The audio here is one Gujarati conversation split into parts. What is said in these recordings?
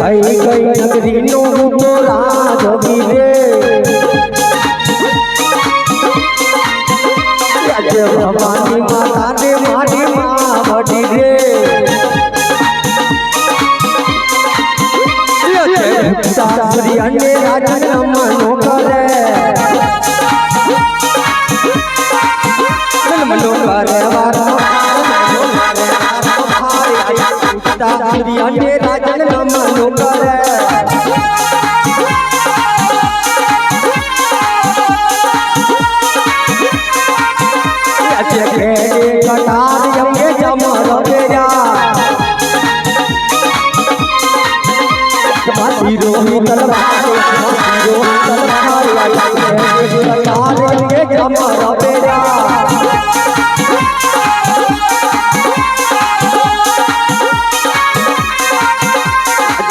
કઈ કઈ નગરીનો હુકો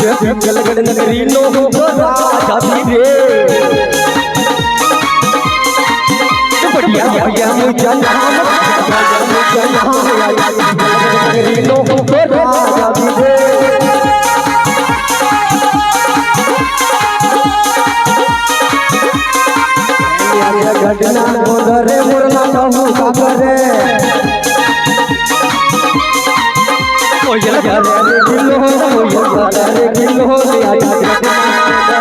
जलगढ़ नगरी लोगों को राजा भी रे बढ़िया बढ़िया मुझे नाम मुझे नाम नगरी लोगों को राजा भी रे घटना मोदरे मुरना कहूँ का करे? सागरे कोयल घरे किलो कोयल घरे किलो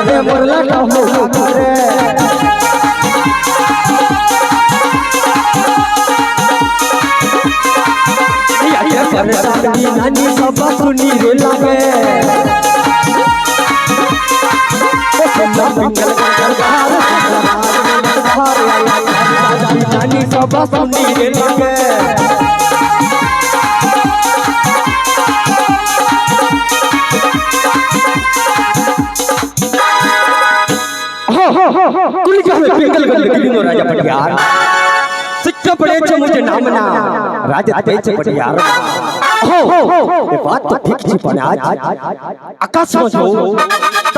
रे मुरना कहू सागरे परसादी नानी सब सुनी रे लागे ओ सल्ला पिंगल दरबार नानी सब सुनी रे ગંદકીનો રાજા પટિયાર? સિક્કા પડે છે મુજે નામના. રાજા તે છે પટિયાર. હો એ વાત તો ઠીક છે પણ આજ આકાશમાં જોઉં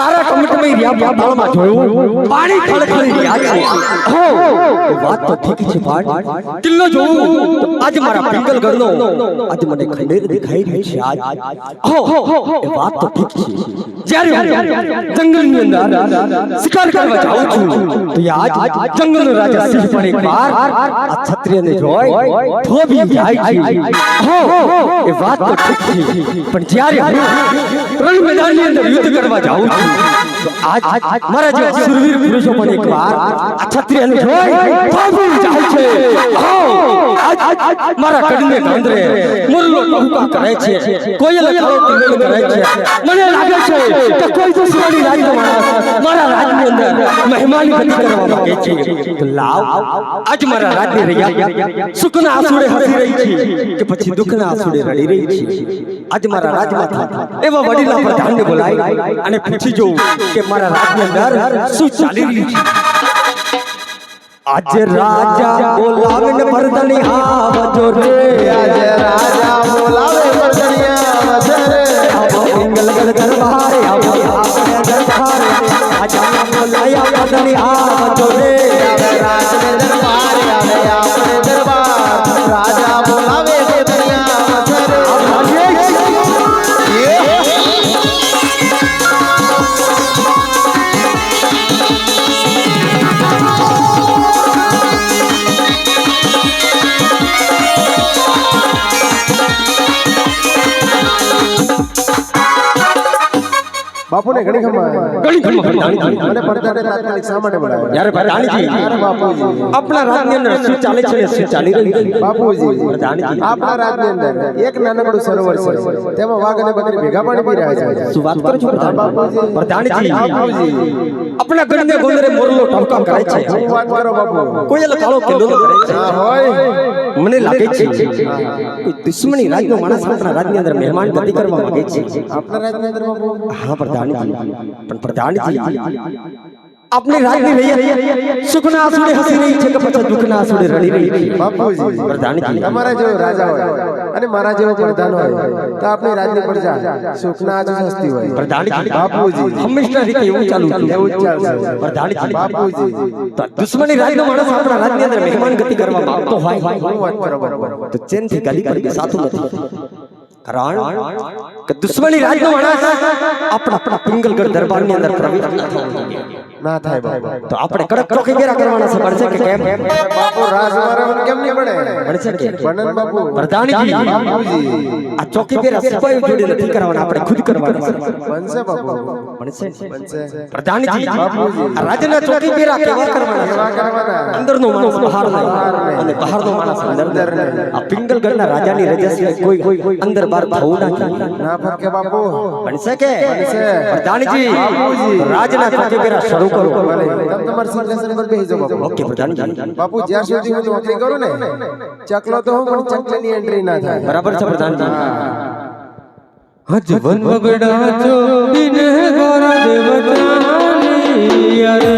તારા કમટમાં રહ્યા બાળમાં જોયું? પાણી ખળખળી રહ્યા છે. હો. વાત તો ઠીક છે પણ કિલ્લો જોઉં આજ મારા પિંગલ ઘરનો આજ મને ખંડેર દેખાઈ રહી છે આજ. હો એ વાત તો ઠીક છે. જ્યારે હું જંગલની અંદર શિકાર કરવા જાઉં છું તો આજ જંગલનો રાજા સિંહ પણ એકવાર આ ક્ષત્રિયને જોઈ થોભી જાય છે. હો એ વાત તો ઠીક છે. પણ જ્યારે રણ મેદાનની અંદર યુદ્ધ કરવા જાઉં છું. આજ મારા જેવા સુરવીર પુરુષો પણ એકવાર આ ક્ષત્રિયને જોઈ ભાગી જાય છે. આજ મારા કડને કાંદરે મુરલો ટહુકા કરે છે. કોયલ કાળો તિંગલ કરે છે. મને લાગે છે કે કોઈ દુશ્મની રાજ મારા રાજની અંદર મહેમાની ગતિ કરવા માંગે છે. તો લાવ. આજ મારા રાજની રહ્યા. સુખના આસુડે હસી રહી છે કે પછી દુઃખના આસુડે રડી રહી છે. આજ મારા રાજમાં એવા વડીલા પ્રધાનને બોલાય અને પૂછી જોઉં કે મારા રાજની અંદર શું ચાલી રહ્યું છે આજે રાજા બોલાવીને ભરતણી આવજો રે આજે રાજા બોલાવે વર્તણિયા વસરે આવો પિંગલગઢ દરબારે આવો આપણે દરબારે આજા બોલાયા ભરતણી આવજો રે આવે રાજને દરબાર બાપુને ઘણી ખબર ઘણી ઘણી ભરતાણી મને પડદાને તાત્કાલિક શા માટે બોલાવ્યા યાર ભરતાણીજી અરે બાપુજી. આપણા રાજની અંદર શું ચાલે છે શું ચાલી રહ્યું છે? બાપુજી. પ્રધાનજી. આપણા રાજની અંદર એક નાનકડું સરોવર છે. તેમાં વાઘ અને બકરી ભેગા પાણી પી રહ્યા છે. શું વાત કરો છો. પ્રધાનજી બાપુજી. આપણા ગણને ગોંદરે મોરલો ટપકા કરે છે. વાત કરો બાપુ? કોયલ કાળો કેલો કરે છે? હા હોય. મને લાગે છે કોઈ દુશ્મની રાજનો માણસ આપણા રાજની અંદર મહેમાન ગતિ કરવા માંગે છે. આપણા રાજની અંદર હા પ્રધાનજી. પણ પ્રધાનજી આપની રાજની રહી સુખના આંસુડે હસી રહી છે કે પછી દુઃખના આંસુડે રડી રહી છે બાપુજી પ્રધાનજી તમારા જેવો રાજા હોય અને મારા જેવો પ્રધાન હોય તો આપણી રાજની પ્રજા સુખના આંસુ સસ્તી હોય પ્રધાનજી બાપુજી. હંમેશા રીતે એવું ચાલુ એવું જ ચાલશે પ્રધાનજી બાપુજી તો દુશ્મની રાજનો માણસ આપણા રાજની અંદર મહેમાન ગતિ કરવા માંગતો હોય શું વાત કરો બાપુ તો ચેનથી ગાડી પર બેસાતું નથી કારણ કે દુશ્મની રાજનો માણસ આપણા આપણા પિંગલગઢ દરબારની અંદર પ્રવેશ ન થવો જોઈએ. ના થાય બાપુ તો આપણે કડક ચોકી ઘેરા કરવાના છે મળશે કે કેમ બાપુ રાજવારા કેમ નહીં પડે મળશે કે બનન બાપુ પ્રધાનજી બાપુજી આ ચોકી ઘેરા સપાઈ જોડી નથી કરવાના આપણે ખુદ કરવાના છે બનશે બાપુ બનશે બનશે પ્રધાનજી બાપુજી આ રાજના ચોકી ઘેરા કેવા કરવાના કેવા કરવાના અંદરનો માણસ બહાર નહીં અને બહારનો માણસ અંદર. આ પિંગલગઢના રાજાની રજા સિવાય કોઈ અંદર બહાર થવું ના ના ફરકે બાપુ બનશે કે બનશે. પ્રધાનજી બાપુજી. રાજના ચોકી ઘેરા શરૂ કરો તમારા સિંહાસન પર બેહી જાવ બાપુ. ઓકે પ્રધાનજી. બાપુ જ્યાં સુધી હું નોકરી કરું ને ચકલો તો હું પણ ચકલાની એન્ટ્રી ના થાય. બરાબર છે પ્રધાનજી. હજ વન વગડા ચોડીને ગોરા દેવતાની અરે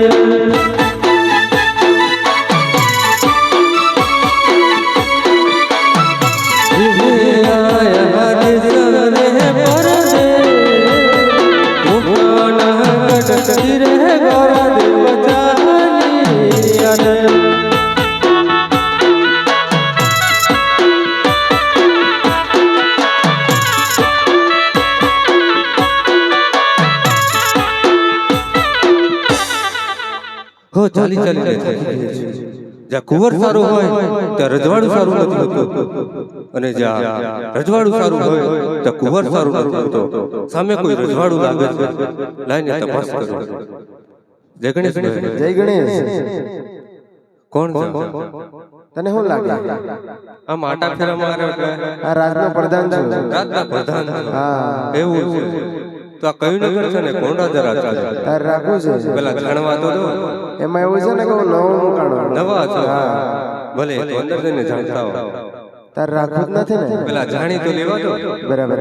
જ્યાં કુંવર સારું હોય ત્યાં રજવાડું સારું નથી હોતું. અને જ્યાં રજવાડું સારું હોય ત્યાં કુંવર સારું નથી હોતું. સામે કોઈ રજવાડું લાગે છે લાઈને તપાસ કરો. જય ગણેશ જય ગણેશ. કોણ તને શું લાગે? આ માટા ફેરા મારે આ રાજનો પ્રધાન રાજના પ્રધાન હા. એવું છે. તો આ કયું નગર છે ને? કોણ રાજા રાજ કરે તાર રાખવું છે. પેલા જાણવા તો દો. એમાં એવું છે ને કે હું નવો મુકાણો નવા છો? ભલે તો અંદર જઈને જાણતા હો. તાર રાખવું જ નથી ને? પેલા જાણી તો લેવા દો. બરાબર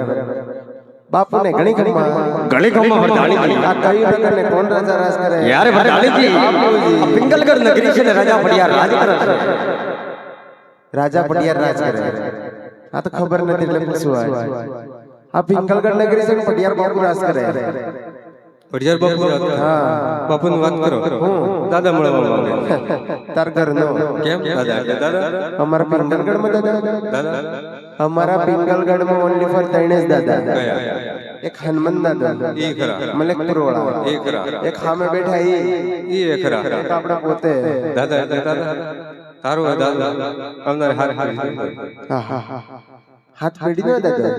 બાપુ ને ઘણી ખમ્મા ઘણી ગમમાં પ્રધાનજી આ કયું નગર ને કોણ રાજા રાજ કરે? યારે પ્રધાનજી આ પિંગલગઢ નગરી છે ને રાજા પડિયા રાજ કરે રાજા પટિયાર રાજ કરે. આ તો ખબર નથી એટલે પૂછવા. આ પિંગલગઢ નગરી છે ને પટિયાર બાપુ રાસ કરે પટિયાર બાપુ કરે. હા બાપુની વાત કરો દાદા મળવા માંગે તાર ઘર નો કેમ દાદા દાદા અમારા પિંગલગઢમાં દાદા દાદા અમારા પિંગલગઢમાં ઓન્લી ફોર ત્રણે જ દાદા એક હનુમાન દાદા એ ખરા મલેકપુર વાળા એ ખરા એક સામે બેઠા ઈ ઈ એ ખરા એક આપણા પોતે દાદા દાદા તારું દાદા આવનાર હાર હાર હા, હા, હા. હાથ પેઢી નો દાદા.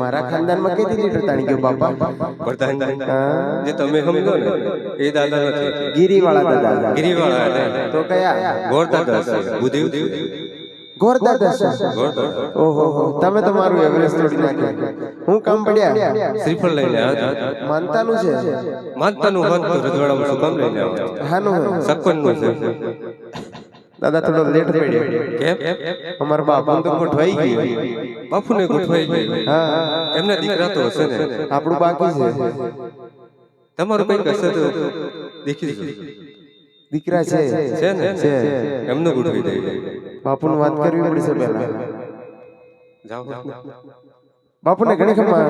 મારા ખાનદાનમાં કેટલી લીટર તાણી ગયો બાપા? પ્રધાનજી જે તમે સમજો ને એ દાદા નથી. ગીરી વાળા દાદા. ગિરિવાળા એટલે. તો કયા? ગોર દાદા બુદ્ધિ ગોર દાદા ગોર ઓહો હો. તમે તો મારું એવરેસ્ટ તોડી નાખ્યું. હું કામ પડ્યા? શ્રીફળ લઈને માનતાનું છે? માનતાનું તો રજવાડામાં શું કામ લઈને આવ્યા? હાનું સકવનનું છે. દાદા થોડો લેટ પડ્યો કેમ? અમારા બાપુ તો ગોઠવાઈ ગયું. બાપુને ગોઠવાઈ ગયો. હા એમને દીકરા તો હશે ને? આપણું બાકી છે. તમારું કઈ હશે તો દેખી દીકરા છે. છે. ને? છે એમને ગોઠવી દઈએ બાપુનું વાત કરવી પડશે પહેલા. જાઓ બાપુને ઘણી ખમા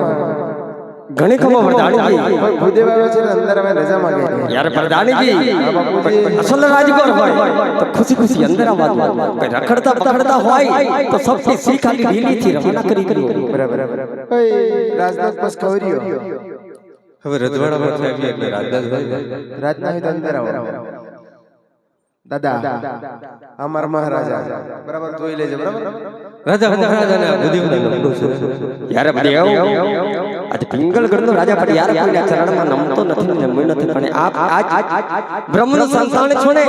ઘણી ખમો પ્રધાનજી પણ ભૂદેવ આવ્યો છે ને અંદર હવે રજા માંગે યારે પ્રધાનજી અસલ રાજગોર હોય તો ખુશી ખુશી અંદર આવવાનું કોઈ રખડતા પકડતા હોય તો સબથી સી ખાલી ઢીલીથી રવાના કરી કરી બરાબર ઓય, રાજનાથ બસ ખવર્યો હવે રજવાડામાં થાય એટલે રાજદાસભાઈ રાજના હોય તો અંદર આવો. દાદા અમારા મહારાજા. બરાબર? જોઈ લેજો બરાબર? રાજા મહારાજાને આ બુદ્ધિનું નમવું છે દેવ આજે પિંગલગઢનો રાજા પણ યારે કોઈના ચરણમાં નમતો નથી ને નમ્યો નથી પણ આપ આજ બ્રહ્મનું સંતાન છો ને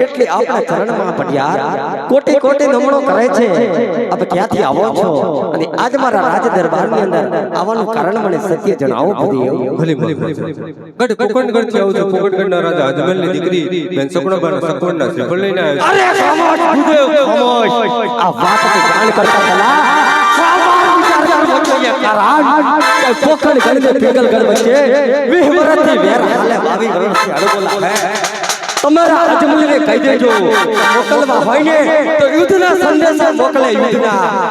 એટલે આપના ચરણમાં પડિયાર કોટી કોટી નમણો કરે છે આપ ક્યાંથી આવો છો અને આજ મારા રાજ દરબારની અંદર આવવાનું કારણ મને સત્ય જણાવો બુદ્ધિ ભલી ભલી ગઢ કોકણગઢથી આવું છું કોકણગઢના રાજા અજમલની દીકરી બેન સગુણાબાના સગવડના શ્રીફળ લઈને આવ્યા અરે ખામોશ ભૂદેવ ખામોશ આ વાત જાણ કરતા પહેલા વચ્ચે વીહ વર્ષથી વેર હાલે કહી દેજો, મોકલવા હોય તો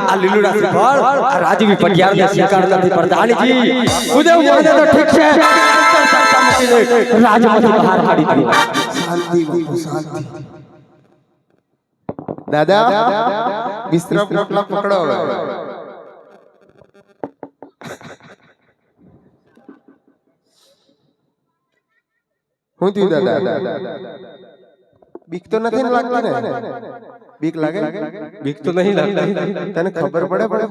આ લીલુડા શ્રીફળ રાજવી પટિયારને દાદા મિશ્ર પોટલા પકડો હું થયું દાદા? બીક તો નથી લાગતી ને? બીક લાગે? બીક તો નહીં લાગતી. તને ખબર પડે પડે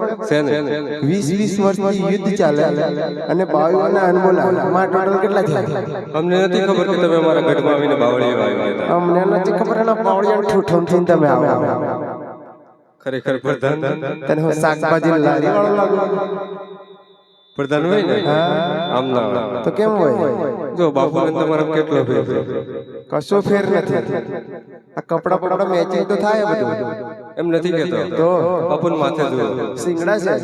વીસ વીસ વર્ષથી યુદ્ધ ચાલે અને બાવીના અનમોલા. માં ટોટલ કેટલા થયા? અમને નથી ખબર કે તમે અમારા ગઢમાં આવીને બાવળીએ વાવ્યા અમને નથી ખબર એના પાવડિયા ઠૂઠમ થઈને તમે આવો. ખરેખર પ્રધાન. તને શાકભાજી લારી વાળો લાગુ. પ્રધાન હોય ને? આમ ના તો કેમ હોય? જો બાપુને તમારા કેટલો ફેર કશો ફેર નથી. આ કપડા કપડા મેચિંગ તો થાય બધું. એમ નથી કેતો તો બાપુને માથે જુઓ સિંગડા છે?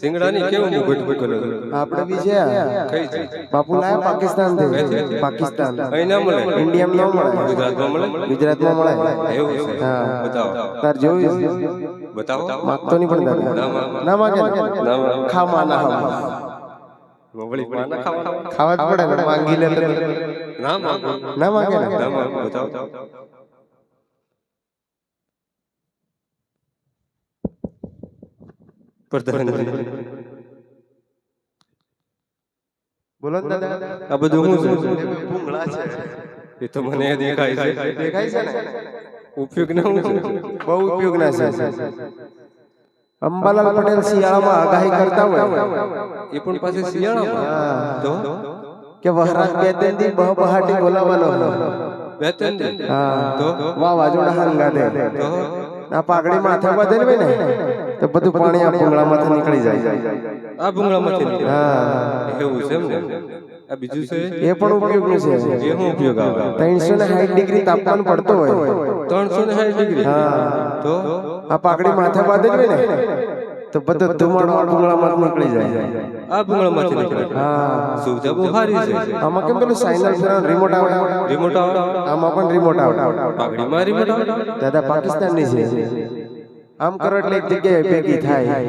સિંગડાની કેવું મુગટ કલર આપણે બી છે કઈ છે? બાપુ લાય પાકિસ્તાનથી પાકિસ્તાન. અહીં ના મળે? ઇન્ડિયામાં ન મળે. ગુજરાતમાં મળે? ગુજરાતમાં મળે. એવું છે. હા. બતાવો. તાર જોયું. બતાવો? માગતો નહીં પણ દાદા. ના માગે ના? માગે. ખા ના ખાવ ખાવા જ પડે માંગી લે ના માગો. ના માગે ના? માગો. બતાવો. બોલો દાદા. આ બધું શું છે. એ તો મને દેખાય છે. દેખાય છે ને? ઉપયોગ ના બહુ ઉપયોગ ના છે અંબાલાલ પટેલ શિયાળામાં આગાહી કરતા હોય એ પણ પાસે શિયાળામાં તો કે વહરાજ બે ત્રણ દી બહ બહાટી બોલાવાનો બે ત્રણ દિન હા વાહ વાવાઝોડા હંગા દે તો આ પાઘડી માથે બધે ને તો બધું પાણી આ ભૂંગળામાંથી નીકળી જાય આ ભૂંગળામાંથી હા એવું છે એમ ને આ બીજું છે? એ પણ ઉપયોગી છે. એનો ઉપયોગ આવે. ત્રણસો ને સાઠ ડિગ્રી તાપમાન પડતો હોય. ત્રણસો ને સાઠ ડિગ્રી? હા. તો? આ પાઘડી માથે જ હોય ને? તો બધો ધુમાડો આ ભૂંગળામાંથી નીકળી જાય. આ ભૂંગળામાંથી નીકળે હા. સુવિધા બહુ સારી છે? આમાં કેમ પેલું સાઇનલ રિમોટ આવે? રિમોટ આવે? આમાં પણ રિમોટ આવે. પાઘડીમાં રિમોટ આવે? દાદા પાકિસ્તાનની છે. આમ કરો એટલે એક જગ્યાએ ભેગી થાય.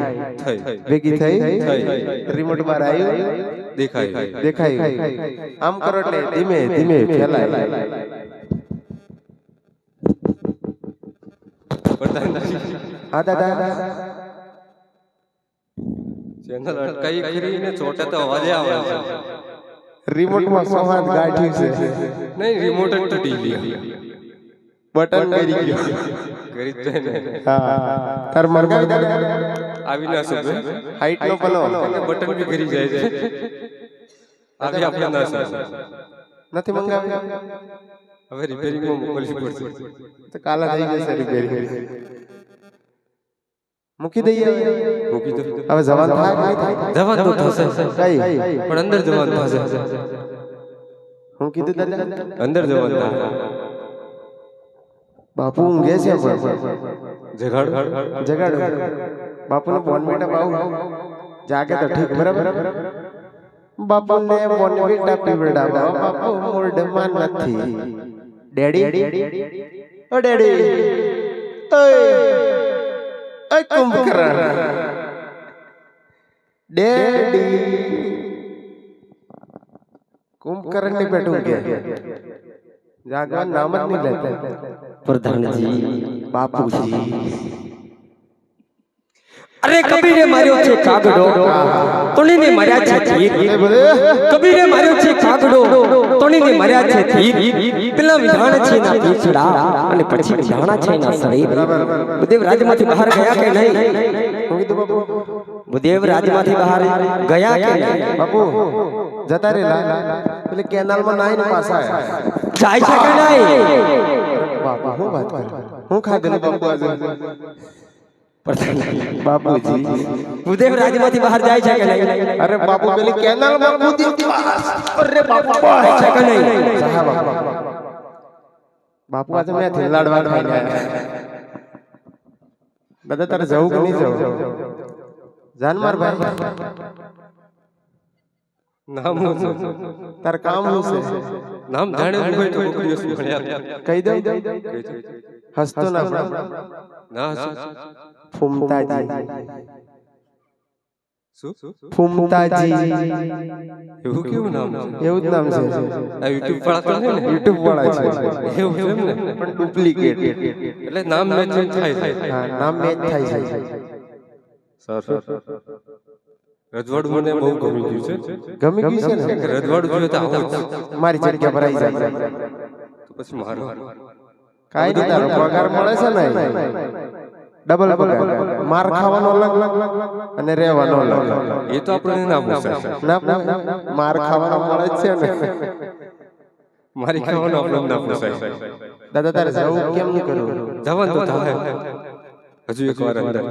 ભેગી થઈ? થઈ. રિમોટ બાર આવ્યું? દેખાય. દેખાય. આમ કરો એટલે ધીમે ધીમે ફેલાય. હા દાદા. ચેનલ અટકાઈ કરીને ચોટે તો અવાજે આવે છે. રિમોટમાં સંવાદ ગાઢ્યું છે. નહીં રિમોટ જ તૂટી ગયું બટન કરી ગયો. કરી જ ને. હા તાર મરગાવી દાદા. આવી ના શકે. હાઈટ નો પલો. બટન બી કરી જાય છે. આવી આપણે ના શકે નથી મંગાવી હવે રિપેરિંગમાં મોકલવી પડશે તો કાલે થઈ જશે રિપેરિંગ મૂકી દઈએ મૂકી દો હવે જવાન થાય કે નહીં થાય? જવાન તો થશે કઈ પણ અંદર જવાન થશે હું કીધું દાદા અંદર જવાન થશે બાપુ ઊંઘે છે જગાડ જગાડો બાપુને બોનવીટા પાઉં જાગે તો ઠીક બરાબર બાપુને બોનવીટા પીવડાવવા બાપુ મૂડમાં નથી. ડેડી? ઓ ડેડી. ઓય કુંભકરણ ડેડી. કુંભકરણની બેઠું કે? જાગવા નામ જ નહીં લેતા. પ્રધાનજી બાપુજી. અરે કબીરે માર્યો છે કાગડો. તોણીને માર્યા છે તીર કબીરે માર્યો છે કાગડો. તોણીને માર્યા છે તીર પેલા વિધાન છે ના પીછડા અને પછી વિધાણા છે ના શરીર. બુદેવ રાજમાંથી બહાર ગયા કે નહીં? બુદેવ રાજમાંથી બહાર ગયા કે નહીં? બાપુ જતા રે પેલી કેનાલમાં નાઈ ને પાછા જાય છે કે નહીં? બાપા હું વાત હું ખાધેલું બાપુ આજે બાપુજી. બુદેવ રાજમાંથી બહાર જાય છે કે નહીં? અરે બાપુ પેલી કેનાલમાં કૂદી અરે બાપુ જાય છે કે નહીં? બાપુ. આજે મેં થેલાડવા આયા તારે જવું કે નહીં જવું? જાનમાર ભાઈ. નામ હું તાર કામ શું છે. નામ જાણે હું તો કહી દઉં? હસતો ના એવું કેવું નામ એવું જ નામ છે. આ યુટ્યુબ વાળા ને યુટ્યુબ વાળા છે. એવું છે ને પણ ડુપ્લિકેટ એટલે નામ થાય હા નામ મેચ થાય છે સર રજવાડું મને બહુ ગમી ગયું છે ગમી ગયું છે ને? રજવાડું જોઈએ તો આવો મારી જગ્યા ભરાઈ જાય. તો પછી મારો. કાઈ નહીં તારો પગાર મળે છે ને ડબલ પગાર. માર ખાવાનો અલગ અને રહેવાનો અલગ. એ તો આપણે ના પૂછાય ના ના, માર ખાવાનો મળે છે ને. મારી ખાવાનો આપણે ના પૂછાય દાદા તારે જવું કેમ નહીં કરું? જવાનું તો થાય. હજુ એક વાર અંદર.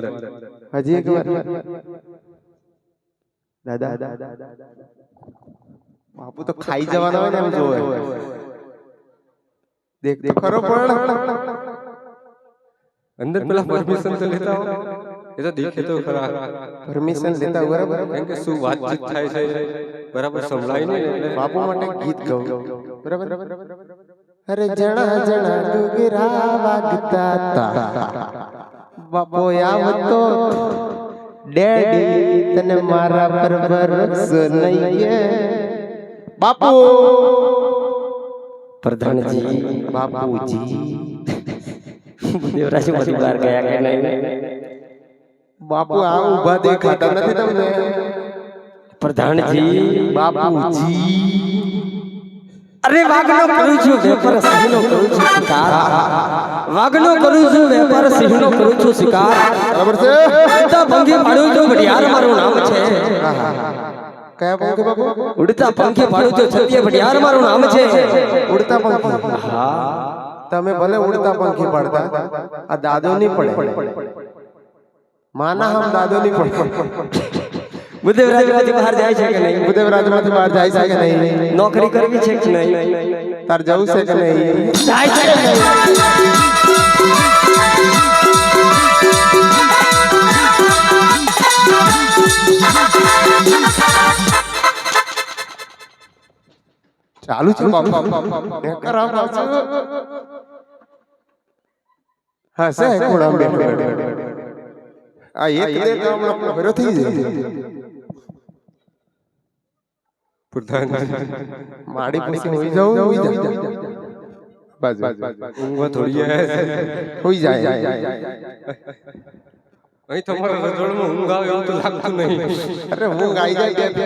હજી એક વાર. દાદા. બાપુ તો ખાઈ જવાનો હોય ને એમ જોવે. દેખ ખરો પણ. અંદર પેલા પરમિશન તો લેતા હો એ તો દેખે તો ખરા. પરમિશન લેતા બરાબર. કેમ કે શું વાતચીત થાય છે? બરાબર સંભળાય નહીં. બાપુ માટે ગીત ગાઉં બરાબર? અરે જણા જણા ડુગરા વાગતા તા. બાપો આવતો ડેડી તને મારા પર ભરોસો નહીં બાપુ! પ્રધાનજી બાપુજી. દેવરાજમાંથી બહાર ગયા કે નહીં? બાપુ આ ઊભા દેખાતા નથી તમને? પ્રધાનજી બાપુજી. અરે વાગનો કરું છું વેપાર સિંહનો કરું છું શિકાર. વાગનો કરું છું વેપાર સિંહનો કરું છું શિકાર. બરાબર છે? ભંગી પાડું છું ઘડિયાળ મારું નામ છે. કયા પંખી બાપુ? ઉડતા પંખી પાડું તો છત્રીય ભડિયાર મારું નામ છે. ઉડતા પંખી. હા. તમે ભલે ઉડતા પંખી પાડતા આ દાદો ની પડે. માના હમ દાદો ની પડે. બુદ્ધેવરાજમાંથી બહાર જાય છે કે નહીં? બુદેવરાજમાંથી બહાર જાય છે કે નહીં? નોકરી કરવી છે કે નહીં? તાર જવું છે કે નહીં? જાય છે કે નહીં? ચાલુ છે બાપુ. હા સે આ એક દે તો હમણાં ભર્યો થઈ જાય. પ્રધાનજી માડી પછી હોઈ જાવ હોઈ બસ બસ ઊંઘવા થોડી. હોઈ જાય. અહીં તમારા રજવાડમાં ઊંઘ આવે એવું તો લાગતું નહીં. અરે જાય બે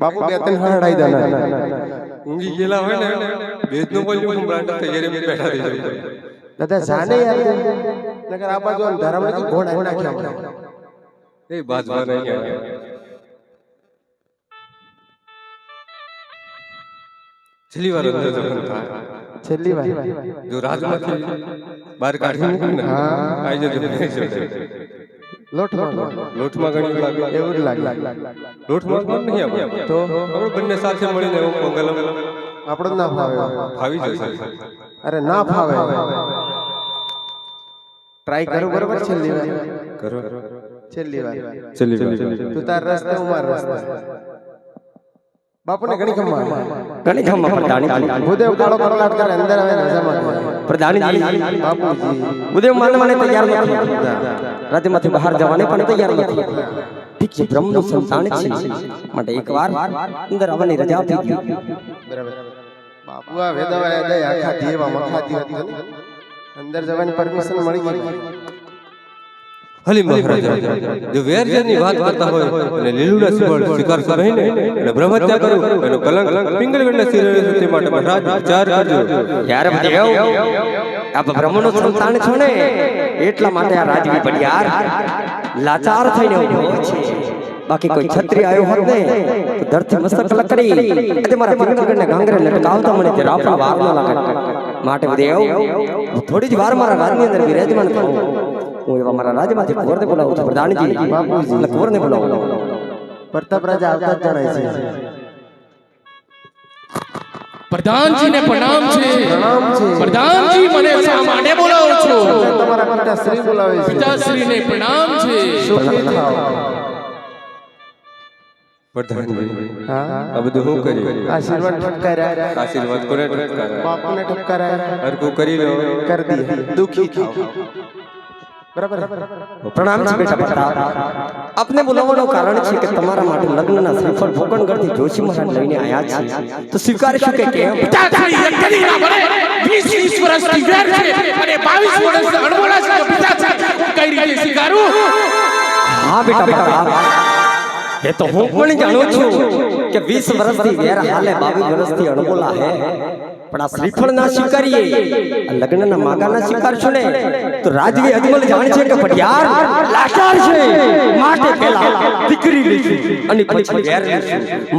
બાપુ બે ત્રણ ઊંઘી ગયેલા હોય ને ભેજનો બોલ્યું સંભળાટ તૈયારી બેઠા થઈ જાય. દાદા જાને યાર નગર આ બાજુ ધરમ નથી ઘોડા ઘોડા એ બાજવા નહીં આવ્યા છેલ્લી વાર અંદર જવાનું થાય છેલ્લી વાર. જો રાજમાંથી બહાર કાઢી હા. આઈ જજો. લોટમાં ઘણી લાગે એવું જ લાગે લોટમાં પણ નહીં આપણે તો આપણે બંને સાથે મળીને એવું મંગલમ આપણો જ ના ફાવે ફાવી જશે અરે ના ફાવે ટ્રાય કરું બરોબર છેલ્લી વાર કરો છેલ્લી વાર છેલ્લી વાર તું તાર રસ્તે હું માર રસ્તે બાપુને ઘણી ખમ્મા ઘણી પ્રધાનજી ભૂદેવ કાળો કરે અંદર આવે ને હજામાં પ્રધાનજી, બાપુજી. ઉદય માનવાને તૈયાર નથી રાજ્યમાંથી બહાર જવાને પણ તૈયાર નથી ઠીક છે, બ્રહ્મનું સંતાન છે. માટે એકવાર અંદર આવવાની રજા આપી દો. બરાબર બાપુ આ વેદવાય દે આખા દેવા મખાતી હતી. અંદર જવાની પરમિશન મળી ગઈ. હલી મહારાજા જો વેરજની વાત કરતા હોય અને લીલુના સિંહણ શિકાર કરીને અને બ્રહ્મત્યા કરું એનો કલંક પિંગળગઢના સિંહણ તે માટે મહારાજ વિચાર કરજો. યાર દેવ આપ બ્રહ્મનો સંતાન છો ને? એટલા માટે આ રાજવી પડિયાર લાચાર થઈને ઊભો છે. બાકી કોઈ છત્રી આવ્યો હોત ને તો ધરતી મસ્તક લકડી અને મારા પિંગલગઢને ગાંગરે લટકાવતા મને તે રાપડા વાર ન લાગે. માટે દેવ થોડી જ વાર મારા રાજની અંદર વિરાજમાન થઉં. હું એવા મારા રાજમાંથી કુંવરને બોલાવું છું પ્રધાનજી. એટલે કુંવરને બોલાવું પ્રતાપ રાજા આવતા જ જણાય છે. પ્રધાનજીને પ્રણામ છે. પ્રણામ છે. પ્રધાનજી મને શા માટે બોલાવો છો? તમારા પિતા શ્રી બોલાવે છે? પિતાશ્રીને પ્રણામ છે. સુખી થાઓ. પ્રધાનજી આ બધું હું કરી આશીર્વાદ ઠપકાર્યા આશીર્વાદ કોને ઠપકાર્યા? બાપુને ઠપકાર્યા હરખું કરી લો. કરી દુખી બરાબર. પ્રણામ છે બેટા પ્રતાપ આપને બોલાવવાનું કારણ છે કે તમારા માટે લગ્નના શ્રીફળ ભોગણગઢથી જોશી મહારાજ લઈને આયા છે. તો સ્વીકારશું કે કેમ? પિતાશ્રી એક કદી ના ભળે 20 20 વર્ષથી વેર છે અને 22 વર્ષથી અણબોલા છે તો પિતાશ્રી હું કઈ રીતે સ્વીકારું? હા બેટા બેટા એ તો હું પણ જાણું છું કે 20 વર્ષથી વેર હાલે 22 વર્ષથી અણમોલા હે. પણ આ શ્રીફળ ના સ્વીકારીએ લગ્ન ના માગા ના સ્વીકારશો ને તો રાજવી અજમલ જાણ છે કે પટિયાર લાચાર છે. માટે પેલા દીકરી લીધી. અને પછી વેર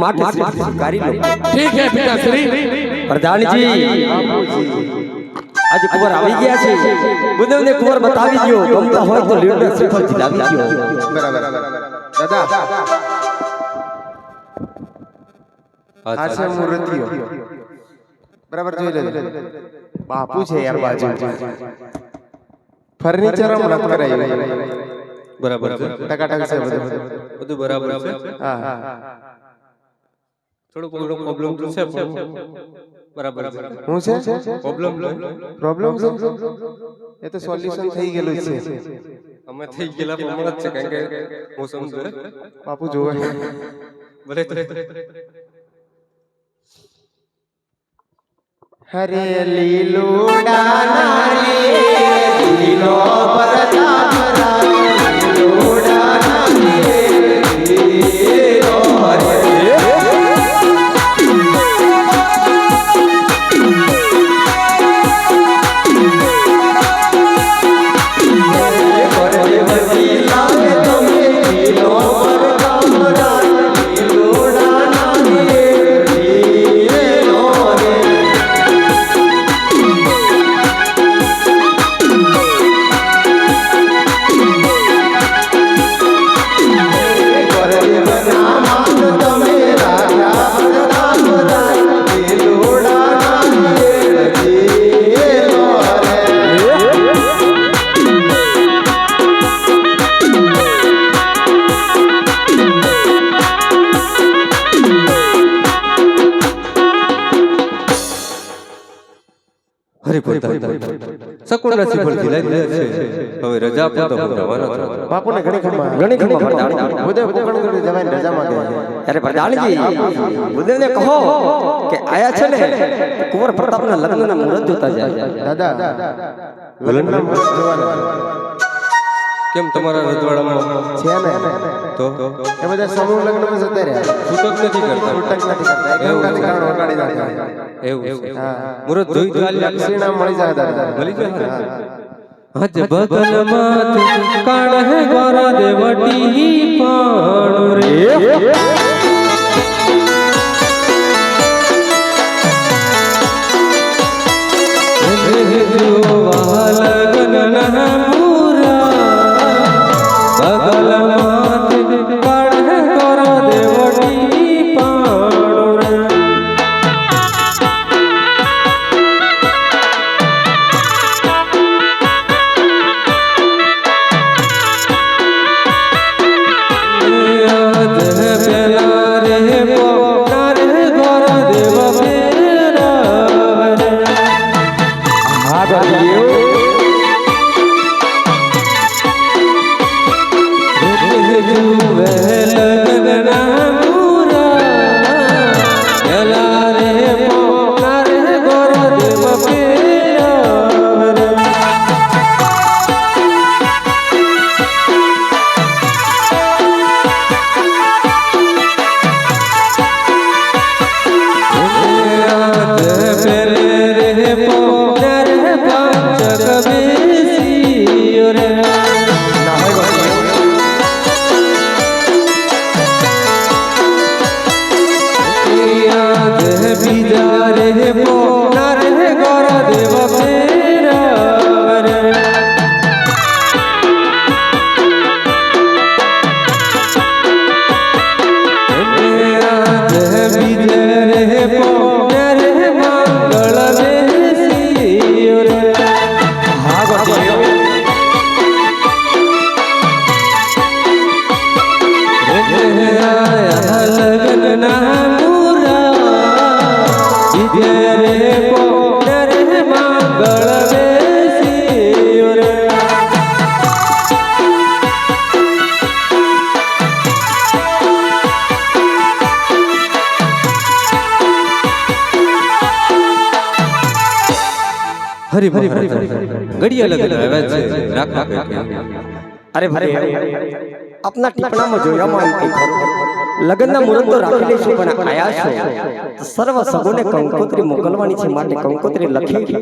માટે સ્વીકારી લો ઠીક હે પિતા શ્રી. પ્રધાનજી આજે કુંવર આવી ગયા છે. ગુદેવને કુંવર બતાવી ગયો ગમતા હોય તો લીડને શ્રીફળ જીલાવી ગયો દાદા. આ છે મૂર્તિઓ. બરાબર જોઈ લેજો. બાપુ છે યાર બાજુ. ફર્નિચર હમણાં કરાયું. બરાબર ટકા ટકાટક છે બધું. બધું બરાબર છે. હા હા. થોડુંક થોડું પ્રોબ્લેમ છે બરાબર હું છે? પ્રોબ્લેમ પ્રોબ્લેમ એ તો સોલ્યુશન થઈ ગયેલું છે. અમે થઈ ગયેલા પ્રોબ્લેમ જ છે કારણ કે હું સમજુ. બાપુ જોવે. ભલે. હરે લીલો ડાના લીલો પરતાપ છે. હવે રજા પર તો જવાના છો. બાપુને ઘણી ખમા ઘણી ખમા બુદે ઉદય ભૂખંડ જવાની રજા માંગે અરે પ્રધાનજી બુદેવને કહો કે આયા છે ને કુંવર પ્રતાપના લગ્નના મુહૂર્ત જોતા જાય. દાદા લગ્નના મુહૂર્ત જોવાના કેમ તમારા રજવાડામાં? છે ને? તો? એ બધા સમૂહ લગ્નમાં જતા રહ્યા. છૂટક નથી કરતા. છૂટક નથી કરતા. એકદમ ખાલી કારણ વગાડી નાખે. એવું મુરત જોઈ જોઈ આલ્યા મળી જાય દાદા. મળી જાય. હજ બગલમાં તું કાઢે ગોરા દેવટી પાણ રે બગલમાં બીજા હરી હરી ઘડિયા અલગ અલગ છે. રાખ રાખ અરે ભાઈ આપના ટીપણામાં જોયા આવી લગ્નના મુહૂર્ત તો રાખી લઈશું પણ આયા છો. સર્વ સગોને કંકોત્રી મોકલવાની છે માટે કંકોત્રી લખી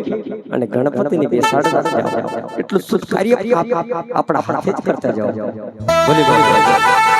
અને ગણપતિની બેસાડતા જાઓ એટલું શુદ્ધ કાર્ય આપ- આપ- આપણા હાથે જ કરતા જાઓ. ભલે ભલે.